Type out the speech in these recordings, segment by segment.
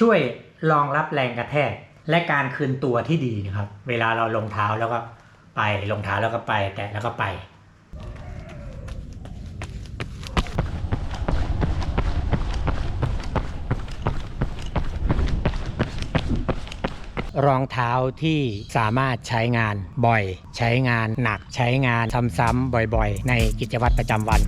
ช่วยรองรับแรงกระแทกและการคืนตัวที่ดีนะครับ เวลาเราลงเท้าแล้วก็ไปลงเท้าแล้วก็ไป แตะแล้วก็ไป รองเท้าที่สามารถใช้งานบ่อย ใช้งานหนักใช้งานซ้ำๆบ่อยๆ ในกิจวัตรประจำวัน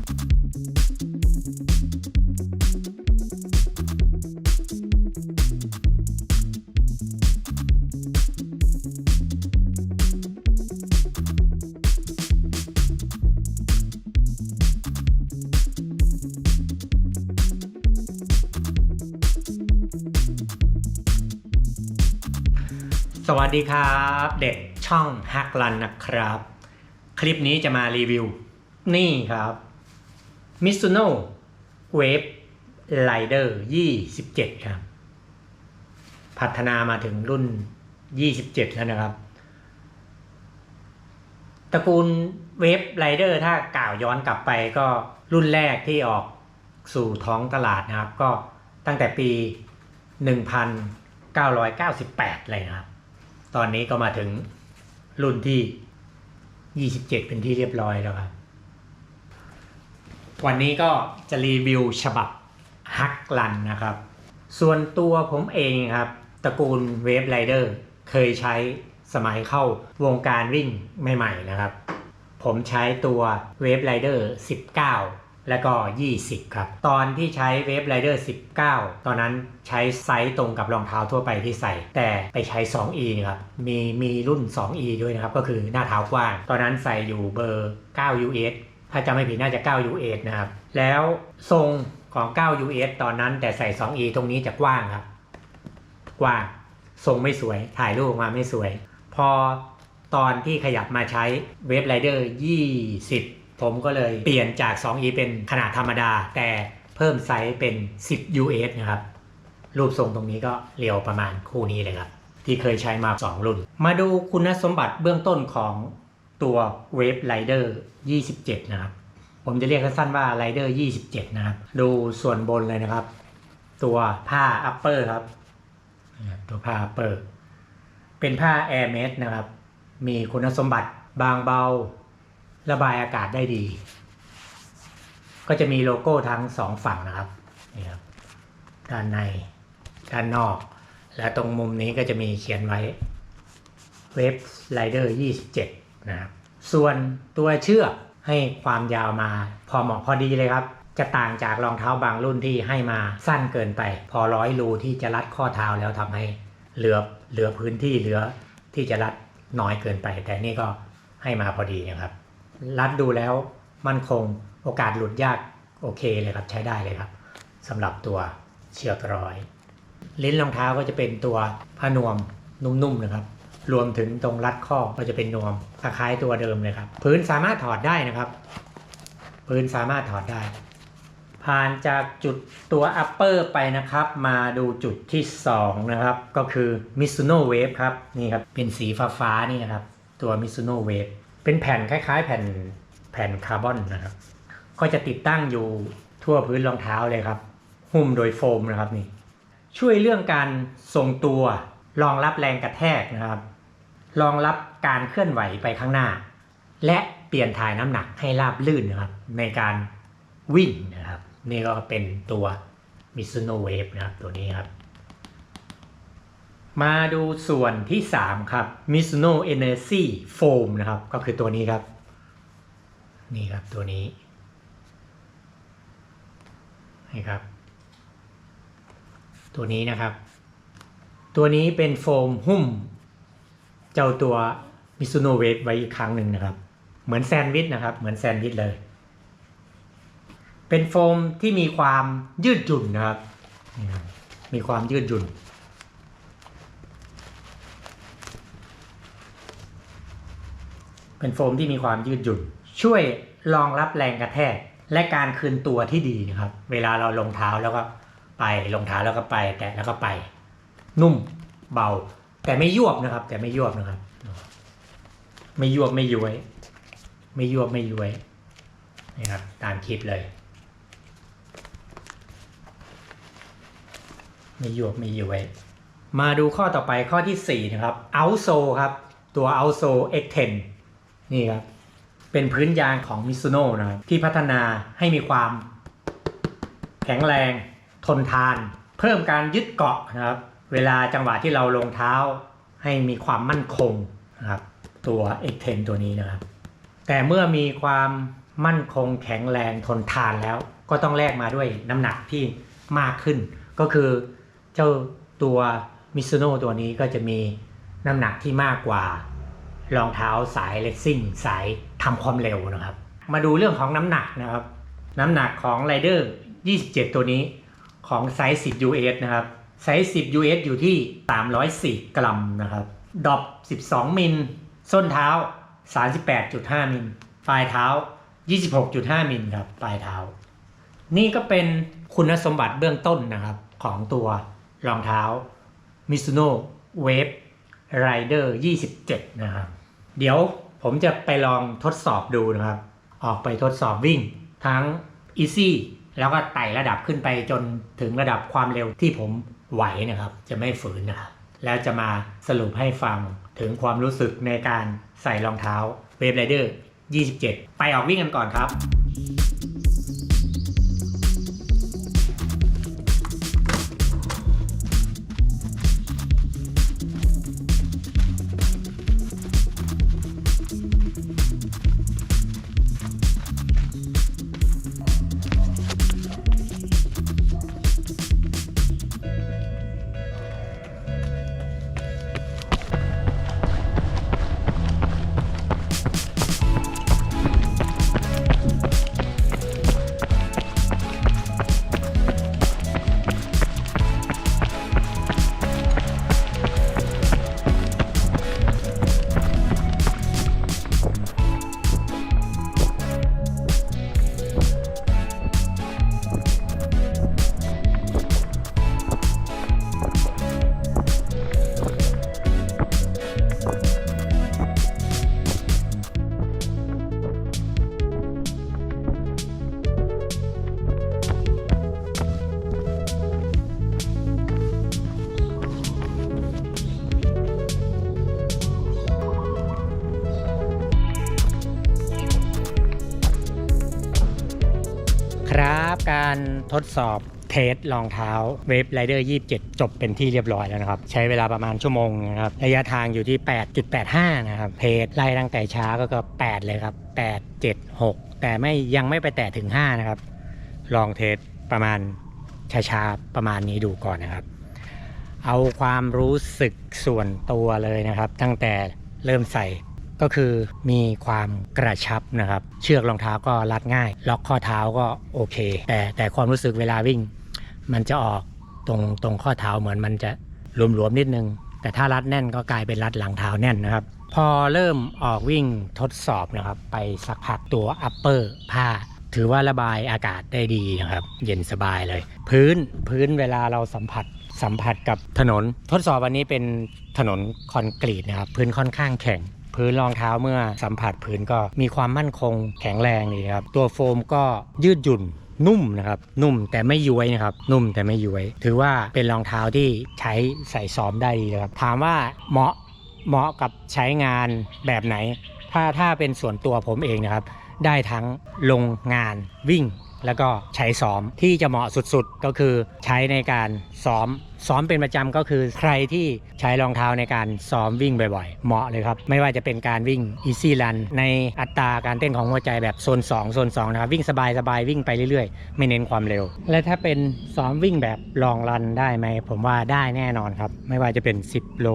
สวัสดีครับ เด็กช่องฮักลันนะครับ คลิปนี้จะมารีวิว นี่ครับ Mizuno Wave Rider 27 ครับ พัฒนามาถึงรุ่น 27 แล้วนะครับ ตระกูลเวฟไรเดอร์ถ้ากล่าวย้อนกลับไปก็รุ่นแรกที่ออกสู่ท้องตลาดนะครับ ก็ตั้งแต่ปี 1998 เลยนะครับ ตอนนี้ก็มาถึงรุ่นที่27เป็นที่เรียบร้อยแล้วครับ วันนี้ก็จะรีวิวฉบับฮักลันนะครับ ส่วนตัวผมเองครับ ตระกูลเวฟไรเดอร์เคยใช้สมัยเข้าวงการวิ่งใหม่ ๆ นะครับ ผมใช้ตัวเวฟไรเดอร์19 แล้วก็ 20 ครับ ตอนที่ใช้เวฟไรเดอร์19 ตอนนั้นใช้ไซส์ตรงกับรองเท้าทั่วไปที่ใส่ แต่ไปใช้ 2E นะครับ มีมีรุ่น 2E ด้วยนะครับ ก็คือหน้าเท้ากว้าง ตอนนั้นใส่อยู่เบอร์ 9 US ถ้าจำไม่ผิดน่าจะ9 US นะครับ แล้วทรงของ 9 US ตอนนั้นแต่ใส่ 2E ตรงนี้จะกว้างครับ กว้าง ทรงไม่สวย ถ่ายรูปออกมาไม่สวย พอตอนที่ขยับมาใช้เวฟไรเดอร์20 ผมก็เลยเปลี่ยนจาก 2E เป็นขนาดธรรมดา แต่เพิ่มไซส์เป็น 10 US นะครับ รูปทรงตรงนี้ก็เรียวประมาณคู่นี้เลยครับ ที่เคยใช้มา 2 รุ่น มาดูคุณสมบัติเบื้องต้นของตัวเวฟไรเดอร์27 นะครับ ผมจะเรียกสั้นๆว่าไรเดอร์27 นะครับ ดูส่วนบนเลยนะครับ ตัวผ้าอัปเปอร์ครับ ตัวผ้าอัปเปอร์เป็นผ้าแอร์เมสนะครับ มีคุณสมบัติบางเบา ระบายอากาศได้ดี ก็จะมีโลโก้ทั้งสองฝั่งนะครับนี่ครับด้านในด้านนอก และตรงมุมนี้ก็จะมีเขียนไว้เวฟไ i เดอร์27 นะครับ ส่วนตัวเชือกให้ความยาวมาพอเหมาะพอดีเลยครับ จะต่างจากรองเท้าบางรุ่นที่ให้มาสั้นเกินไป พอร้อยรูที่จะรัดข้อเท้าแล้วทำให้เหลือเหลือพื้นที่เหลือที่จะรัดน้อยเกินไป แต่นี่ก็ให้มาพอดีนะครับ รัดดูแล้วมั่นคงโอกาสหลุดยากโอเคเลยครับ ใช้ได้เลยครับสำหรับตัวเชือกร้อย ลิ้นรองเท้าก็จะเป็นตัวผ้านวมนุ่มๆนะครับ รวมถึงตรงรัดข้อก็จะเป็นนวมคล้ายๆตัวเดิมเลยครับ พื้นสามารถถอดได้นะครับ พื้นสามารถถอดได้ ผ่านจากจุดตัว upper ไปนะครับ มาดูจุดที่ 2 นะครับ ก็คือ Mizuno Wave ครับนี่ครับเป็นสีฟ้าๆนี่นะครับ ตัว Mizuno Wave เป็นแผ่นคล้ายๆ แผ่นแผ่นคาร์บอนนะครับ ก็จะติดตั้งอยู่ทั่วพื้นรองเท้าเลยครับ หุ้มโดยโฟมนะครับนี่ ช่วยเรื่องการทรงตัวรองรับแรงกระแทกนะครับรองรับการเคลื่อนไหวไปข้างหน้า และเปลี่ยนถ่ายน้ำหนักให้ราบลื่นนะครับ ในการวิ่งนะครับ นี่ก็เป็นตัว Mizuno Wave นะครับตัวนี้ครับ มาดูส่วนที่ 3 ครับ Mizuno Energy Foam นะครับ ก็คือตัวนี้ครับ นี่ครับตัวนี้ นี่ครับ ตัวนี้นะครับ ตัวนี้เป็นโฟมหุ้ม เจ้าตัว Mizuno Wave ไว้อีกครั้งหนึ่งนะครับ เหมือนแซนด์วิชนะครับ เหมือนแซนด์วิชเลย เป็นโฟมที่มีความยืดหยุ่นนะครับนี่ครับมีความยืดหยุ่น เป็นโฟมที่มีความยืดหยุ่น ช่วยรองรับแรงกระแทก และการคืนตัวที่ดีนะครับ เวลาเราลงเท้าแล้วก็ไปลงเท้าแล้วก็ไป แตะแล้วก็ไป นุ่มเบา แต่ไม่ยวบนะครับ แต่ไม่ยวบนะครับ ไม่ยวบไม่ย้วย ไม่ยวบไม่ย้วยนี่ครับตามคลิปเลย ไม่ยวกไม่ย้วย มาดูข้อต่อไปข้อที่ 4 นะครับ outsole ครับ ตัว outsole X10 นี่ครับ เป็นพื้นยางของ Mizuno นะครับ ที่พัฒนาให้มีความ แข็งแรง ทนทาน เพิ่มการยึดเกาะนะครับ เวลาจังหวะที่เราลงเท้า ให้มีความมั่นคงนะครับ ตัว X10 ตัวนี้นะครับ แต่เมื่อมีความมั่นคงแข็งแรงทนทานแล้ว ก็ต้องแลกมาด้วยน้ำหนักที่มากขึ้น ก็คือเจ้าตัวมิซูโน่ตัวนี้ก็จะมีน้ำหนักที่มากกว่า รองเท้าสายเลสซิ่งสายทำความเร็วนะครับ มาดูเรื่องของน้ำหนักนะครับ น้ำหนักของไรเดอร์27 ตัวนี้ของไซส์10 US นะครับไซส์10 US อยู่ที่ 304 กรัมนะครับดอป12 มิล ส้นเท้า 38.5 มิลปลายเท้า 26.5 มิลครับปลายเท้า นี่ก็เป็นคุณสมบัติเบื้องต้นนะครับ ของตัวรองเท้า Mizuno Wave Rider 27 นะครับ เดี๋ยวผมจะไปลองทดสอบดูนะครับ ออกไปทดสอบวิ่ง ทั้ง Easy แล้วก็ไต่ระดับขึ้นไปจนถึงระดับความเร็วที่ผมไหวนะครับ จะไม่ฝืนนะครับ แล้วจะมาสรุปให้ฟังถึงความรู้สึกในการใส่รองเท้าเวฟไรเดอร์27 ไปออกวิ่งกันก่อนครับ การทดสอบเทสรองเท้าเวฟไรเดอร์27 จบเป็นที่เรียบร้อยแล้วนะครับ ใช้เวลาประมาณชั่วโมงนะครับ ระยะทางอยู่ที่ 8.85 นะครับเพจไล่ตั้งแต่ช้าก็ก็8เลยครับ 8 7 6 แต่ไม่ยังไม่ไปแตะถึง 5 นะครับ ลองเทสประมาณช้าๆ ประมาณนี้ดูก่อนนะครับ เอาความรู้สึกส่วนตัวเลยนะครับ ตั้งแต่เริ่มใส่ ก็คือมีความกระชับนะครับ เชือกรองเท้าก็รัดง่าย ล็อกข้อเท้าก็โอเค แต่แต่ความรู้สึกเวลาวิ่ง มันจะออกตรงตรงข้อเท้าเหมือนมันจะหลวมๆนิดนึง แต่ถ้ารัดแน่นก็กลายเป็นรัดหลังเท้าแน่นนะครับ พอเริ่มออกวิ่งทดสอบนะครับ ไปสักพักตัวอัปเปอร์ผ้าถือว่าระบายอากาศได้ดีนะครับ เย็นสบายเลย พื้นพื้นเวลาเราสัมผัสสัมผัสกับถนน ทดสอบวันนี้เป็นถนนคอนกรีตนะครับ พื้นค่อนข้างแข็ง พื้นรองเท้าเมื่อสัมผัสพื้นก็มีความมั่นคงแข็งแรงดีครับ ตัวโฟมก็ยืดหยุ่นนุ่มนะครับ นุ่มแต่ไม่ย้วยนะครับ นุ่มแต่ไม่ย้วย ถือว่าเป็นรองเท้าที่ใช้ใส่ซ้อมได้ดีนะครับ ถามว่าเหมาะเหมาะกับใช้งานแบบไหน ถ้าถ้าเป็นส่วนตัวผมเองนะครับ ได้ทั้งลงงานวิ่ง แล้วก็ใช้ซ้อมที่จะเหมาะสุดๆ ก็คือใช้ในการซ้อม ซ้อมเป็นประจำก็คือใครที่ใช้รองเท้าในการซ้อมวิ่งบ่อยๆ เหมาะเลยครับ ไม่ว่าจะเป็นการวิ่ง easy run ในอัตราการเต้นของหัวใจแบบโซน2โซน2นะครับ วิ่งสบายๆ วิ่งไปเรื่อยๆ ไม่เน้นความเร็ว และถ้าเป็นซ้อมวิ่งแบบลองรันได้ไหมผมว่าได้แน่นอนครับ ไม่ว่าจะเป็น 10 โล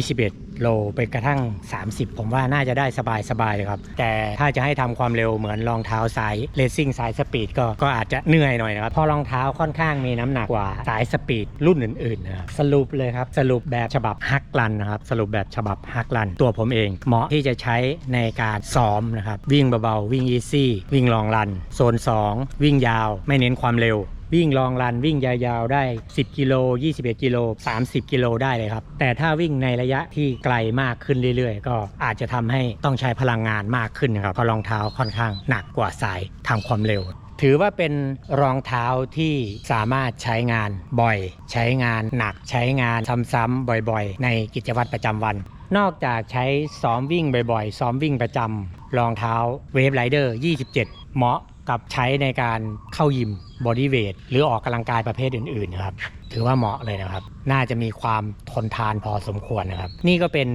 21 โลไปกระทั่ง 30 ผมว่าน่าจะได้สบายๆเลยครับ แต่ถ้าจะให้ทำความเร็วเหมือนรองเท้าสายเลสซิ่งสายสปีดก็ก็อาจจะเหนื่อยหน่อยนะครับเพราะรองเท้าค่อนข้างมีน้ำหนักกว่าสายสปีดรุ่นอื่นๆนะครับสรุปเลยครับสรุปแบบฉบับฮักลันนะครับสรุปแบบฉบับฮักลัน ตัวผมเอง เหมาะที่จะใช้ในการซ้อมนะครับวิ่งเบาๆวิ่งอีซี่วิ่งลองรันโซน 2 วิ่งยาว ไม่เน้นความเร็ว วิ่งลองรันวิ่งยาวๆได้ 10 กิโล 21 กิโล 30 กิโลได้เลยครับ แต่ถ้าวิ่งในระยะที่ไกลมากขึ้นเรื่อยๆ ก็อาจจะทำให้ต้องใช้พลังงานมากขึ้นครับเพราะรองเท้าค่อนข้างหนักกว่าสายทำความเร็วถือว่าเป็นรองเท้าที่สามารถใช้งานบ่อย ใช้งานหนักใช้งานซ้ำๆบ่อยๆ ในกิจวัตรประจำวัน นอกจากใช้ซ้อมวิ่งบ่อยๆ ซ้อมวิ่งประจำรองเท้าเวฟไรเดอร์ 27 เหมาะ กับใช้ในการเข้ายิมบอดี้เวทหรือออกกำลังกายประเภทอื่นๆนะครับถือว่าเหมาะเลยนะครับ น่าจะมีความทนทานพอสมควรนะครับ นี่ก็เป็น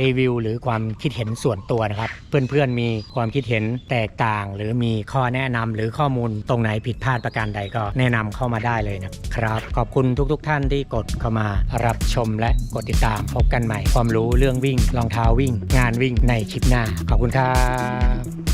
รีวิวหรือความคิดเห็นส่วนตัวนะครับ เพื่อนๆมีความคิดเห็นแตกต่าง หรือมีข้อแนะนำหรือข้อมูลตรงไหนผิดพลาดประการใดก็แนะนำเข้ามาได้เลยนะครับ ขอบคุณทุกๆทท่านที่กดเข้ามารับชมและกดติดตามพบกันใหม่ ความรู้เรื่องวิ่งรองเท้าวิ่ง งานวิ่งในคลิปหน้า ขอบคุณครับ